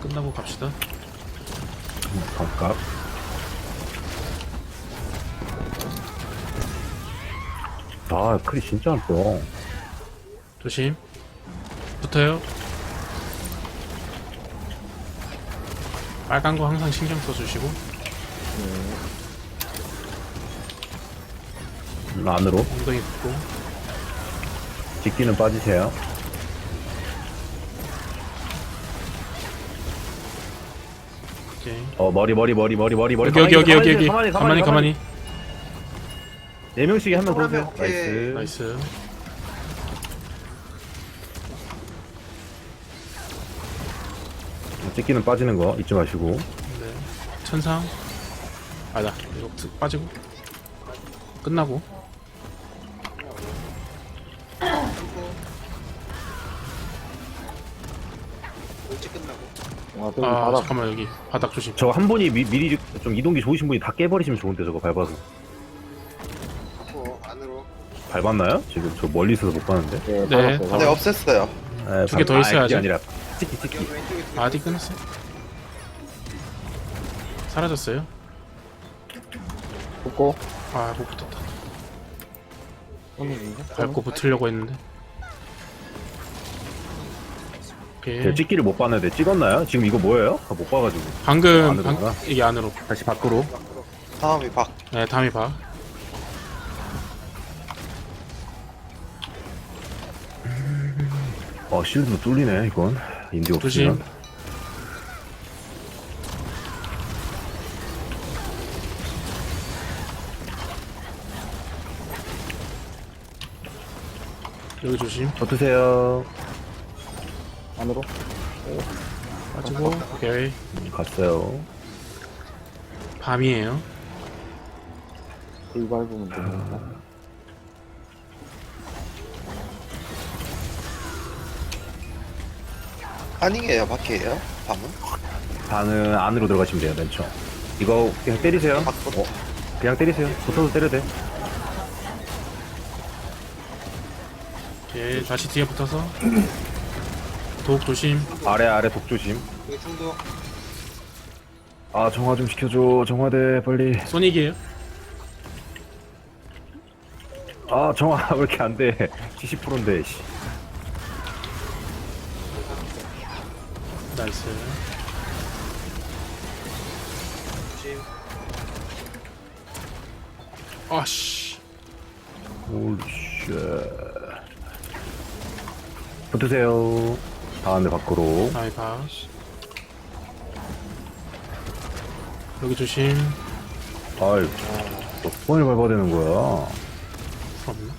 끝나고 갑시다. 반값. 아, 크리 진짜 안 떠. 조심. 붙어요. 빨간 거 항상 신경 써주시고. 음, 안으로. 엉덩이 붙고. 직기는 빠지세요. 오케이. 어, 머리, 머리, 머리, 머리, 머리, 머리. 여기 여기 여기 여기 여기. 가만히, 가만히 가만히. 네 명씩 한명더 오세요. 오케이. 나이스. 나이스. 찍기는 빠지는 거 잊지 마시고. 네. 천상. 아니다. 이거 쓱 빠지고. 끝나고. 아, 아 바닥. 잠깐만 여기 바닥 조심. 저 한 분이 미, 미리 좀 이동기 좋으신 분이 다 깨버리시면 좋은데 저거 밟아서. 갖고 안으로. 밟았나요? 지금 저 멀리 있어서 못 봤는데. 네, 네. 받았어요. 네 없앴어요. 네, 두개더 밟- 아, 있어야죠. 그게 아니라 찍기 찍기. 여기 왼쪽에 두 개. 바디 끝났어. 사라졌어요. 붙고. 아못 붙었다. 밟고 붙으려고 했는데. 오케이. 제가 찍기를 못 봤는데 찍었나요? 지금 이거 뭐예요? 아, 못 봐가지고. 방금 안으로구나. 방, 이게 안으로. 다시 밖으로. 다음이 박. 네 다음에 봐. 어 실드도 뚫리네 이건. 인디 조심. 없으면. 여기 조심. 어떠세요? 안으로. 빠지고. 오케이. 음, 갔어요. 밤이에요. 불 밟으면 됩니다. 아니에요, 밖이에요. 밤은. 반은 안으로 들어가시면 돼요 맨 처음. 이거 그냥 때리세요. 밖으로. 어, 그냥 때리세요. 붙어서 때려도 돼. 오케이. 다시 뒤에 붙어서. 독 조심. 아래 아래 독조심. 여기 중도. 아 정화 좀 시켜줘. 정화대 빨리. 소닉이에요. 아 정화 왜 이렇게 안 돼? 70%인데. 씨. 나이스. 조심. 아씨. 홀쉣. 붙으세요. 다음에 밖으로. 봐. 여기 조심. 아이, 몇 번을 밟아야 되는 거야? 없나?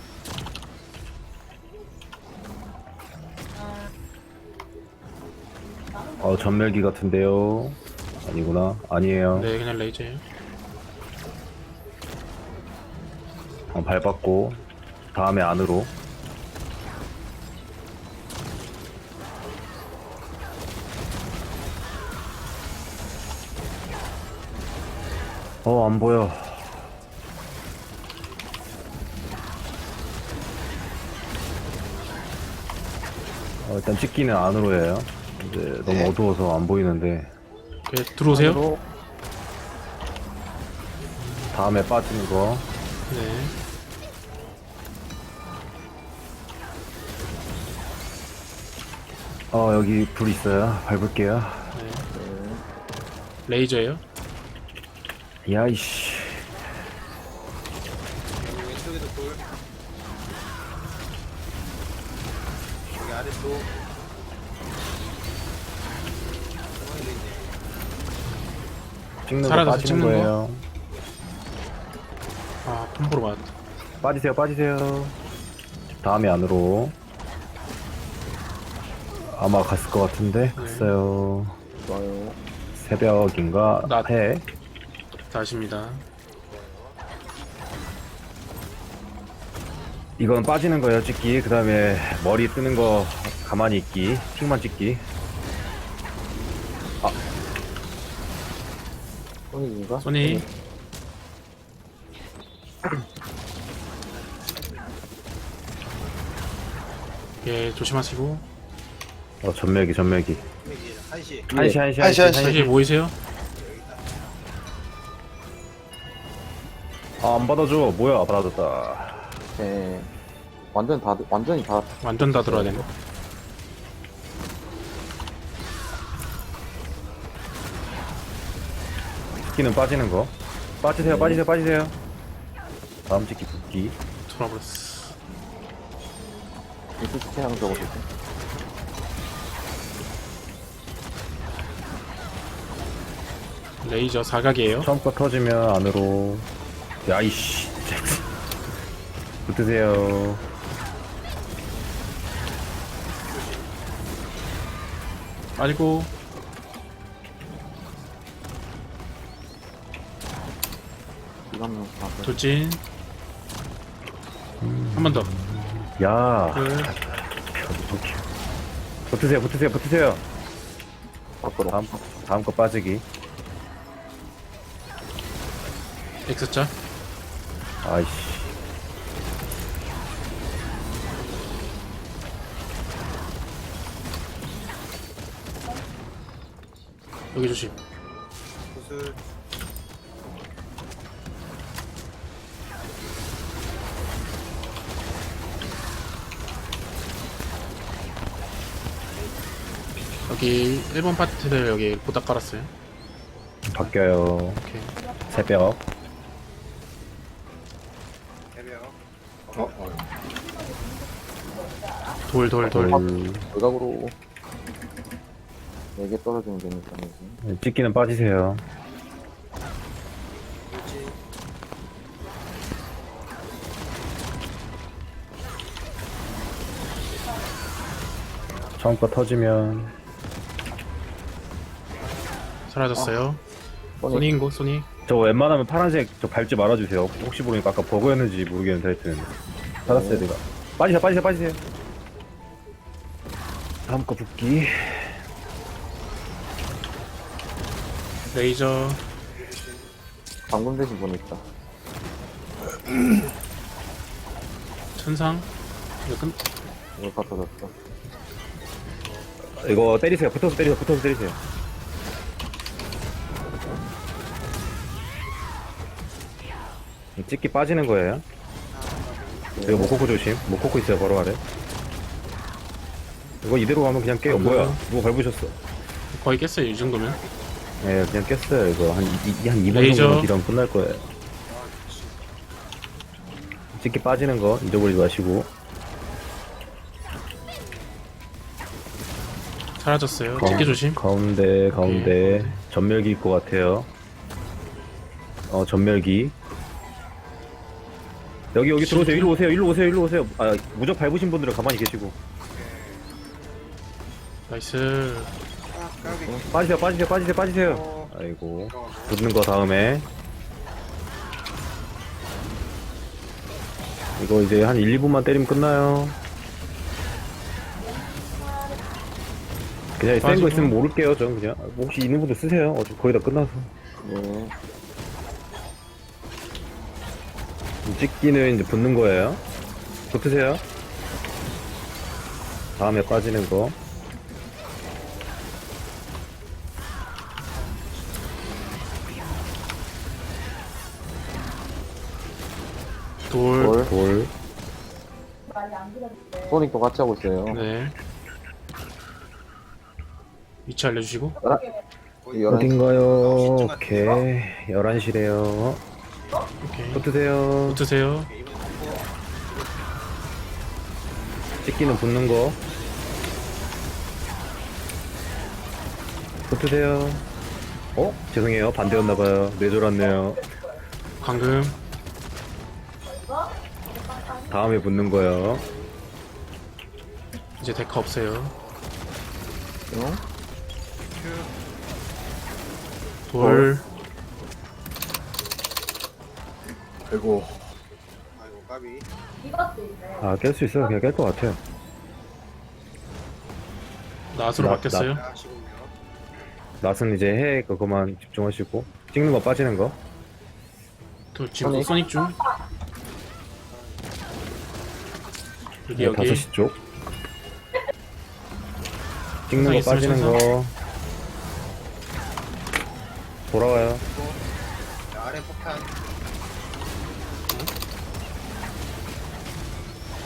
어, 전멸기 같은데요. 아니구나. 아니에요. 네 그냥 레이저예요. 어, 밟았고. 다음에 안으로. 어, 안 보여. 어, 일단 찍기는 안으로 해요. 이제 너무 네. 어두워서 안 보이는데. 오케이 들어오세요. 안으로. 다음에 빠지는 거. 네. 어, 여기 불 있어요. 밟을게요. 네. 레이저예요. 야이씨. 여기 왼쪽에도 돌. 여기 아래 또. 중앙에도 있네. 찍는 거 사라져서 빠지는 찍는 거? 거예요. 아 콤보로 맞았다. 빠지세요, 빠지세요. 다음에 안으로. 아마 갔을 것 같은데 갔어요. 좋아요. 새벽인가 나- 해. 다시입니다. 이건 빠지는 거예요, 찍기. 그 다음에 머리 뜨는 거 가만히 있기. 핑만 찍기. 손님인가? 소닉. 예 조심하시고. 어, 전멸기, 전멸기. 여기에요. 한시. 한시 한시 한시, 한시. 다시 모이세요. 아 안 받아줘 뭐야 받아줬다 오케이. 완전 다, 완전히 다, 완전 다 들어야 되네. 찍기는 빠지는 거 빠지세요 빠지세요 빠지세요 다음 찍기 붙기 돌아버렸어. 인스티랑 적어주세요. 레이저 사각이에요. 처음 거 터지면 안으로 야이씨 붙으세요 이거는 다, 돌진. 한 번 더. 야 끝. 붙으세요 붙으세요 붙으세요 밖으로. 다음 거 다음 거 빠지기 X자. 아이씨 여기 조심. 구슬. 여기 1번 파트를 여기 보다 깔았어요. 바뀌어요 오케이. 새벽 돌, 돌, 돌. 돌 외곽으로 4개 떨어지면 되니까, 이제. 네, 찍기는 빠지세요. 처음 거 터지면 사라졌어요. 소닉. 소니인고, 소니. 저 웬만하면 파란색 저 밟지 말아주세요 혹시 모르니까 아까 버그였는지 모르겠는데 하여튼 받았어요 내가 빠지세요 빠지세요 빠지세요 다음 거 붙기 레이저. 방금 대신 분 있다. 천상. 이거 끝. 이거 다 터졌어. 이거 때리세요 붙어서 때리세요 붙어서 때리세요 찍기 빠지는 거예요. 이거 모코코 조심. 모코코 있어요 바로 아래. 이거 이대로 가면 그냥 깨요. 뭐야? 누가 밟으셨어? 거의 깼어요, 이 정도면. 예 그냥 깼어요 이거. 한, 이, 한 2분 레이저. 정도만 딜하면 끝날 거예요. 찍기 빠지는 거 잊어버리지 마시고. 사라졌어요. 가운- 찍기 조심. 가운데 가운데. 전멸기 있고 같아요. 어 전멸기 여기 여기 들어오세요. 일로 오세요. 일로 오세요. 일로 오세요. 아 무적 밟으신 분들은 가만히 계시고. 나이스. 아, 까비. 빠지세요. 빠지세요. 빠지세요. 빠지세요. 어, 아이고. 뭐. 붙는 거 다음에. 이거 이제 한 1, 2분만 때리면 끝나요. 그냥 센 빠지고. 거 있으면 모를게요 전 그냥. 혹시 있는 분들 쓰세요. 어차피 거의 다 끝나서. 네. 찍기는 이제 붙는 거예요 붙으세요 다음에 빠지는 거 돌. 돌. 돌 소닉도 같이 하고 있어요. 네. 위치 알려주시고. 이 열한 어딘가요 어, 오케이 11시래요 오케이. 붙으세요 붙으세요. 찍기는 붙는 거 붙으세요 어? 죄송해요 반대였나봐요 뇌졸았네요 방금. 다음에 붙는 거요 이제 데카 없어요. 응? 돌. 아이고 아이고, 까비. 아깰 수 있어요 그냥 깰 것 같아요 낫으로 나- 바뀌었어요. 아, 지금요. 낫은 이제 해 그거만 집중하시고 찍는 거 빠지는 거 돌, 지금. 소닉 중. 여기, 네, 여기. 5시 쪽 찍는 거 천상 빠지는 천상. 거 돌아와요. 자, 아래 폭탄.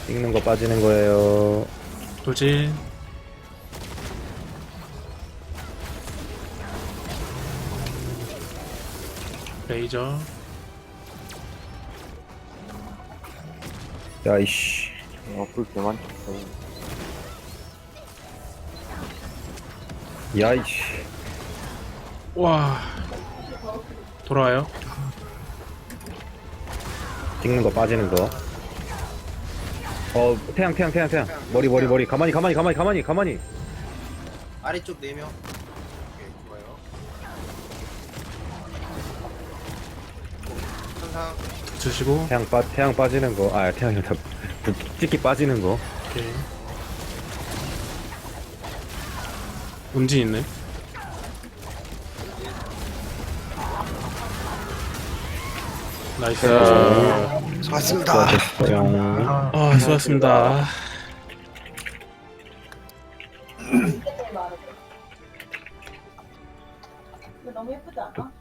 찍는 거 빠지는 거예요. 돌진. 레이저. 야, 이씨. 어, 불 개만. 야, 이씨. 와. 돌아와요. 찍는 거 빠지는 거. 어, 태양, 태양, 태양, 태양. 머리, 머리, 머리. 가만히, 가만히, 가만히, 가만히, 가만히. 아래쪽 4명. 오케이, 좋아요. 천상. 드시고. 태양 빠, 태양 빠지는 거. 아, 태양이 다 찍기 빠지는 거. 오케이. 운진 있네. 나이스. 수고하셨습니다. 수고하셨어요. 아, 수고하셨습니다. 너무 예쁘지 않아?